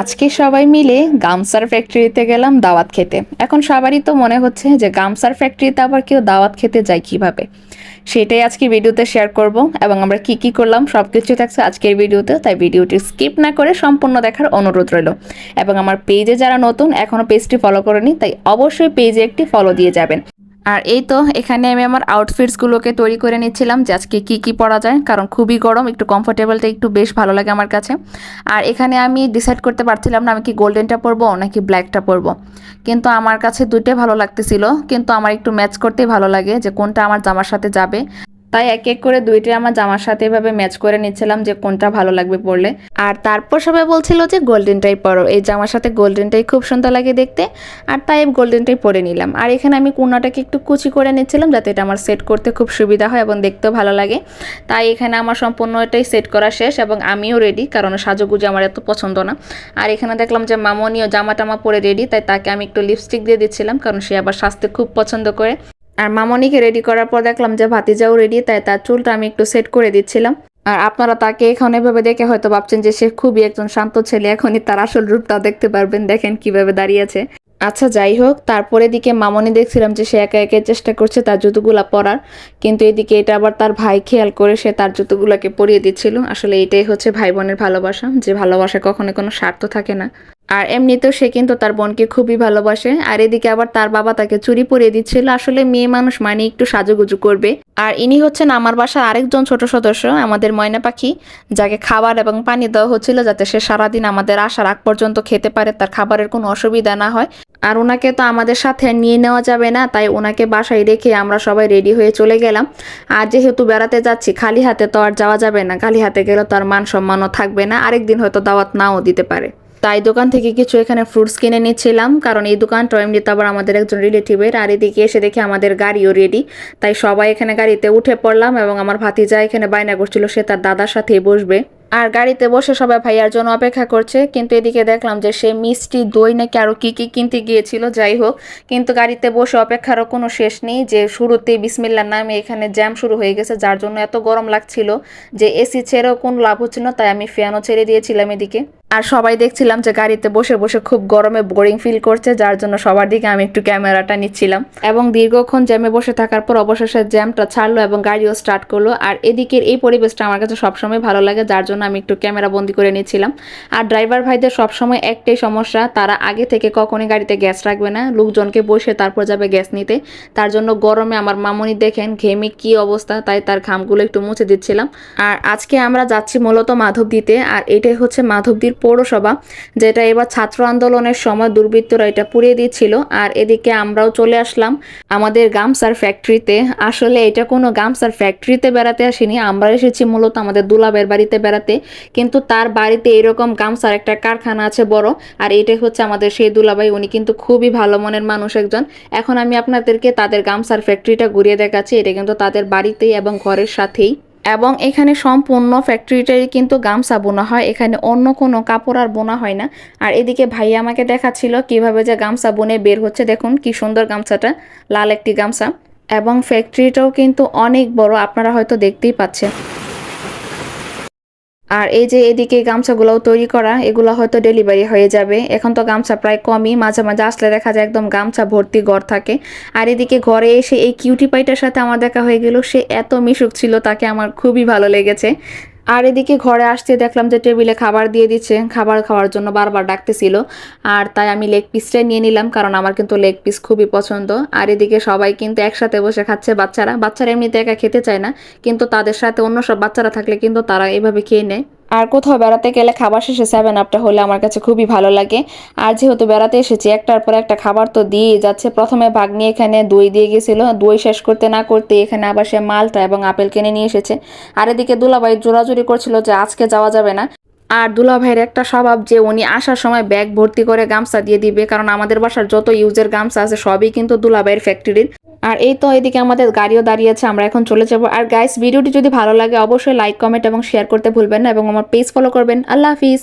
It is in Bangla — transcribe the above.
আজকে সবাই মিলে গামসার ফ্যাক্টরিতে গেলাম দাওয়াত খেতে। এখন সবারই তো মনে হচ্ছে যে গামসার ফ্যাক্টরিতে আবার কেউ দাওয়াত খেতে যায় কীভাবে? সেটাই আজকে ভিডিওতে শেয়ার করব এবং আমরা কি কি করলাম সব কিছু থাকছে আজকের ভিডিওতে, তাই ভিডিওটি স্কিপ না করে সম্পূর্ণ দেখার অনুরোধ রইল। এবং আমার পেজে যারা নতুন এখনও পেজটি ফলো করেনি, তাই অবশ্যই পেজে একটি ফলো দিয়ে যাবেন। আর এই তো, এখানে আমি আমার আউটফিটসগুলোকে তৈরি করে নিচ্ছিলাম যে আজকে কী কী পরা যায়, কারণ খুবই গরম, একটু কমফোর্টেবলটা একটু বেশ ভালো লাগে আমার কাছে। আর এখানে আমি ডিসাইড করতে পারছিলাম না আমি কি গোল্ডেনটা পরবো নাকি ব্ল্যাকটা পরবো। কিন্তু আমার কাছে দুইটাই ভালো লাগতেছিল, কিন্তু আমার একটু ম্যাচ করতেই ভালো লাগে যে কোনটা আমার জামার সাথে যাবে। তাই এক এক করে দুইটাই আমার জামার সাথে এভাবে ম্যাচ করে নিচ্ছিলাম যে কোনটা ভালো লাগবে পরলে। আর তারপর সবাই বলছিল যে গোল্ডেনটাই পরো। এই জামার সাথে গোল্ডেনটাই খুব সুন্দর লাগে দেখতে। আর তাই গোল্ডেনটাই পরে নিলাম। আর এখানে আমি কুর্নাটাকে একটু কুচি করে নিচ্ছিলাম যাতে এটা আমার সেট করতে খুব সুবিধা হয় এবং দেখতেও ভালো লাগে। তাই এখানে আমার সম্পূর্ণ এটাই সেট করা শেষ এবং আমিও রেডি কারণ সাজুগুজু আমার এত পছন্দ না। আর এখানে দেখলাম যে মামনিও জামা টামা পরে রেডি তাই তাকে আমি একটু লিপস্টিক দিয়ে দিচ্ছিলাম, কারণ সে আবার স্বাস্থ্য খুব পছন্দ করে। আর মামনিকে রেডি করার পর দেখলাম যে ভাতিজাও রেডি তাই তার চুলটা আমি একটু সেট করে দিচ্ছিলাম। আর আপনারা তাকে এখন এভাবে দেখে হয়তো ভাবছেন যে সে খুবই একজন শান্ত ছেলে, এখনই তার আসল রূপটা দেখতে পারবেন, দেখেন কীভাবে দাঁড়িয়েছে আচ্ছা যাই হোক, তারপরে দিকে মামনি দেখছিলাম যে সে একা একা চেষ্টা করছে তার জুতোগুলা পরার, কিন্তু এদিকে এটা আবার তার ভাই খেয়াল করে সে তার জুতোগুলাকে পরিয়ে দিচ্ছিল। আসলে এটাই হচ্ছে ভাই বোনের ভালোবাসা, যে ভালোবাসা কখনো কোনো স্বার্থ থাকে না। আর এমনিতেও সে কিন্তু তার বোনকে খুবই ভালোবাসে। আর এদিকে আবার তার বাবা তাকে চুরি পরিয়ে দিচ্ছিল। আসলে মেয়ে মানুষ মানে একটু সাজুগুজু করবে। আর ইনি হচ্ছেন আমার বাসার আরেকজন ছোট সদস্য, আমাদের ময়না পাখি, যাকে খাবার এবং পানি দেওয়া হচ্ছিল যাতে সে সারাদিন আমাদের আসার আগ পর্যন্ত খেতে পারে, তার খাবারের কোনো অসুবিধা না হয়। আর ওনাকে তো আমাদের সাথে নিয়ে নেওয়া যাবে না, তাই ওনাকে বাসায় রেখে আমরা সবাই রেডি হয়ে চলে গেলাম। আর যেহেতু বেড়াতে যাচ্ছি, খালি হাতে তো আর যাওয়া যাবে না। খালি হাতে গেলে তো আর মান সম্মানও থাকবে না। আরেকদিন হয়তো দাওয়াত নাও দিতে পারে। তাই দোকান থেকে কিছু এখানে ফ্রুটস কিনে নিচ্ছিলাম। কারণ এই দোকানটা এমনিতে আবার আমাদের একজন রিলেটিভের আর এদিকে এসে দেখি আমাদের গাড়িও রেডি তাই সবাই এখানে গাড়িতে উঠে পড়লাম এবং আমার ভাতিজা এখানে বায়না করছিল, সে তার দাদার সাথেই বসবে। আর গাড়িতে বসে সবাই ভাইয়ার জন্য অপেক্ষা করছে। কিন্তু এদিকে দেখলাম যে সে মিষ্টি দই নাকি আরও কী কী কিনতে গিয়েছিল, যাই হোক। কিন্তু গাড়িতে বসে অপেক্ষারও কোনো শেষ নেই যে শুরুতেই বিসমিল্লার নামে এখানে জ্যাম শুরু হয়ে গেছে, যার জন্য এত গরম লাগছিল যে এসি ছেড়েও কোনো লাভ হচ্ছিল না, তাই আমি ফ্যানও ছেড়ে দিয়েছিলাম এদিকে। আর সবাই দেখছিলাম যে গাড়িতে বসে বসে খুব গরমে বোরিং ফিল করছে, যার জন্য সবার দিকে আমি একটু ক্যামেরাটা নিচ্ছিলাম। এবং দীর্ঘক্ষণ জ্যামে বসে থাকার পর অবশেষে জ্যামটা ছাড়লো এবং গাড়িও স্টার্ট করল। আর এদিকের এই পরিবেশটা আমার কাছে সবসময় ভালো লাগে, যার জন্য আমি একটু ক্যামেরা বন্দি করে নিচ্ছিলাম। আর ড্রাইভার ভাইদের সবসময় একটাই সমস্যা, তারা আগে থেকে কখনই গাড়িতে গ্যাস রাখবে না। লোকজনকে বসে তারপর যাবে গ্যাস নিতে। তার জন্য গরমে আমার মামনি দেখেন ঘেমে কি অবস্থা, তাই তার ঘামগুলো একটু মুছে দিচ্ছিলাম। আর আজকে আমরা যাচ্ছি মূলত মাধবদীতে। আর এটাই হচ্ছে মাধবদীর পৌরসভা, যেটা এবার ছাত্র আন্দোলনের সময় দুর্বৃত্তরা এটা পুড়িয়ে দিচ্ছিল। আর এদিকে আমরাও চলে আসলাম। আমাদের গামসার ফ্যাক্টরিতে। আসলে এটা কোনো গামসার ফ্যাক্টরিতে বেড়াতে আসিনি। আমরা এসেছি মূলত আমাদের দুলাবের বাড়িতে বেড়াতে। কিন্তু তার বাড়িতে এরকম গামসার একটা কারখানা আছে বড়। আর এটাই হচ্ছে আমাদের সেই দুলাভাই। উনি কিন্তু খুবই ভালো মনের মানুষ একজন। এখন আমি আপনাদেরকে তাদের গামসার ফ্যাক্টরিটা ঘুরিয়ে দেখাচ্ছি। এটা কিন্তু তাদের বাড়িতেই এবং ঘরের সাথেই। এবং এখানে সম্পূর্ণ ফ্যাক্টরিটাই কিন্তু গামছা বোনা হয়। এখানে অন্য কোনো কাপড় আর বোনা হয় না। আর এদিকে ভাই আমাকে দেখাচ্ছিল কীভাবে যে গামছা বনে বের হচ্ছে। দেখুন কি সুন্দর গামছাটা, লাল একটি গামছা। এবং ফ্যাক্টরিটাও কিন্তু অনেক বড়, আপনারা হয়তো দেখতেই পাচ্ছেন। আর এই যে এদিকে গামছাগুলোও তৈরি করা, এগুলো হয়তো ডেলিভারি হয়ে যাবে। এখন তো গামছা প্রায় কমই, মাঝে মাঝে আসলে দেখা যায় একদম গামছা ভর্তি ঘর থাকে। আর এদিকে ঘরে এসে এই কিউটি পাইটার সাথে আমার দেখা হয়ে গেল, সে এত মিশুক ছিল, তাকে আমার খুবই ভালো লেগেছে। আর এদিকে ঘরে আসতে দেখলাম যে টেবিলে খাবার দিয়ে দিচ্ছে। খাবার খাওয়ার জন্য বারবার ডাকতেছিল। আর তাই আমি লেগ পিসটাই নিয়ে নিলাম, কারণ আমার কিন্তু লেগ পিস খুবই পছন্দ। আর এদিকে সবাই কিন্তু একসাথে বসে খাচ্ছে বাচ্চারা। বাচ্চারা এমনিতে একা খেতে চায় না, কিন্তু তাদের সাথে অন্য সব বাচ্চারা থাকলে কিন্তু তারা এভাবে খেয়ে নেয়। আর কোথাও বেড়াতে গেলে খাবার শেষে সেভেন আপটা হলে আমার কাছে খুবই ভালো লাগে। আর যেহেতু বেড়াতে এসেছি, একটার পর একটা খাবার তো দিয়েই যাচ্ছে। প্রথমে ভাগ নিয়ে এখানে দই দিয়ে গেছিল। দই শেষ করতে না করতে এখানে আবার সে মালটা এবং আপেল কিনে নিয়ে এসেছে। আর এদিকে দুলাভাই জোরাজুরি করছিল যে আজকে যাওয়া যাবে না। আর দুলা ভাইয়ের একটা স্বভাব যে উনি আসার সময় ব্যাগ ভর্তি করে গামছা দিয়ে দিবে, কারণ আমাদের বাসার যত ইউজের গামছা আছে সবই কিন্তু দুলা ভাইয়ের ফ্যাক্টরির আর এই তো এদিকে আমাদের গাড়িও দাঁড়িয়েছে, আমরা এখন চলে যাব। আর গাইস ভিডিওটি যদি ভালো লাগে, অবশ্যই লাইক কমেন্ট এবং শেয়ার করতে ভুলবেন না এবং আমার পেজ ফলো করবেন। আল্লাহ হাফিজ।